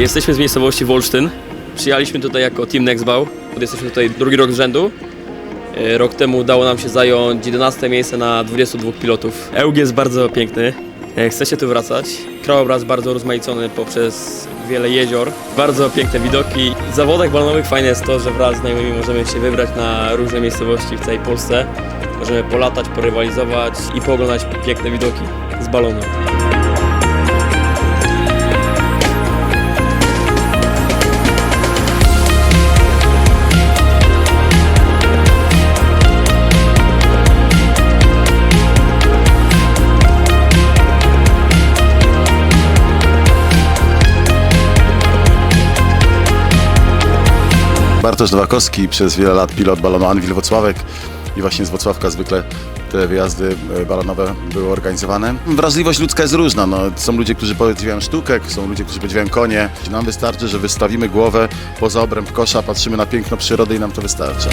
Jesteśmy z miejscowości Wolsztyn. Przyjechaliśmy tutaj jako Team Nextbau. Jesteśmy tutaj drugi rok z rzędu. E, Rok temu udało nam się zająć 11 miejsce na 22 pilotów. EUG jest bardzo piękny. E, Chce się tu wracać. Krajobraz bardzo rozmaicony poprzez wiele jezior. Bardzo piękne widoki. W zawodach balonowych fajne jest to, że wraz z znajomymi możemy się wybrać na różne miejscowości w całej Polsce. Możemy polatać, porywalizować i pooglądać piękne widoki z balonu. Bartosz Nowakowski, przez wiele lat pilot balonu Anwil Wocławek i właśnie z Wocławka zwykle te wyjazdy e, balonowe były organizowane. Wrażliwość ludzka jest różna. No, są ludzie, którzy podziwiają sztukę, są ludzie, którzy podziwiają konie. Nam wystarczy, że wystawimy głowę poza obręb kosza, patrzymy na piękno przyrody i nam to wystarcza.